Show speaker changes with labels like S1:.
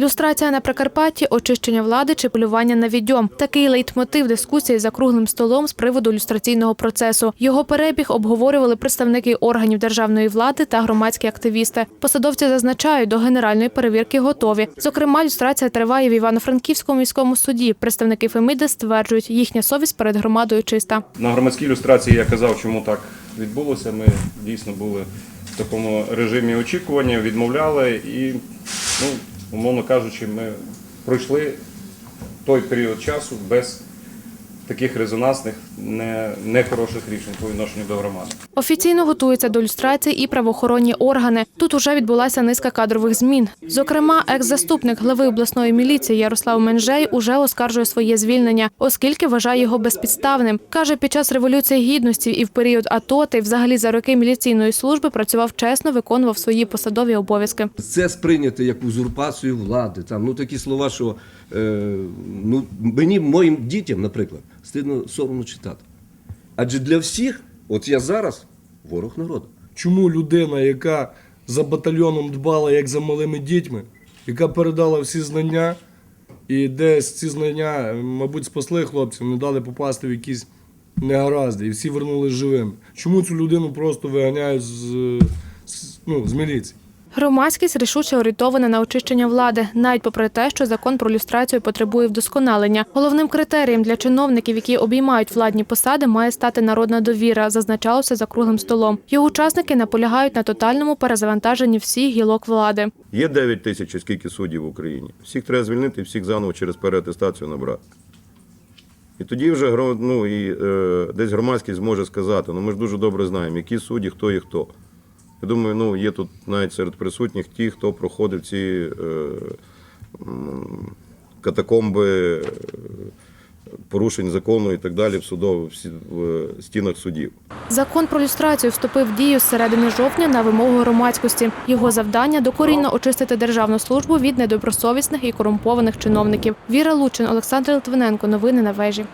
S1: Люстрація на Прикарпатті, очищення влади чи полювання на відьом. Такий лейтмотив дискусії за круглим столом з приводу люстраційного процесу. Його перебіг обговорювали представники органів державної влади та громадські активісти. Посадовці зазначають, до генеральної перевірки готові. Зокрема, люстрація триває в Івано-Франківському міському суді. Представники Феміди стверджують, їхня совість перед громадою чиста.
S2: На громадській ілюстрації я казав, чому так відбулося. Ми дійсно були в такому режимі очікування, відмовляли і, ну, умовно кажучи, ми пройшли той період часу без таких резонансних, не, нехороших рішень по відношенню до громади.
S1: Офіційно готуються до люстрації і правоохоронні органи. Тут уже відбулася низка кадрових змін. Зокрема, екс-заступник глави обласної міліції Ярослав Менжей уже оскаржує своє звільнення, оскільки вважає його безпідставним. Каже, під час революції гідності і в період АТО та й взагалі за роки міліційної служби працював чесно, виконував свої посадові обов'язки.
S3: Це сприйняти як узурпацію влади. Там ну такі слова, що е, ну мені, моїм дітям, наприклад, стидно соромно читати. Адже для всіх, от я зараз ворог народу.
S4: Чому людина, яка за батальйоном дбала як за малими дітьми, яка передала всі знання, і десь ці знання, мабуть, спасли хлопців, не дали попасти в якісь негаразди, і всі вернулись живими. Чому цю людину просто виганяють з, з, ну, з міліції?
S1: Громадськість рішуче орієнтована на очищення влади, навіть попри те, що закон про люстрацію потребує вдосконалення. Головним критерієм для чиновників, які обіймають владні посади, має стати народна довіра, зазначалося за круглим столом. Його учасники наполягають на тотальному перезавантаженні всіх гілок влади.
S5: Є 9 тисяч скільки суддів в Україні. Всіх треба звільнити, всіх заново через переатестацію набрати. І тоді вже ну, і, е, десь громадськість зможе сказати, ну ми ж дуже добре знаємо, які судді, хто є хто. Я думаю, ну, є тут навіть серед присутніх ті, хто проходив ці е, катакомби е, порушень закону і так далі в, судов, в стінах судів.
S1: Закон про люстрацію вступив в дію з середини жовтня на вимогу громадськості. Його завдання докорінно очистити державну службу від недобросовісних і корумпованих чиновників. Віра Лучин, Олександр Литвиненко. Новини на вежі.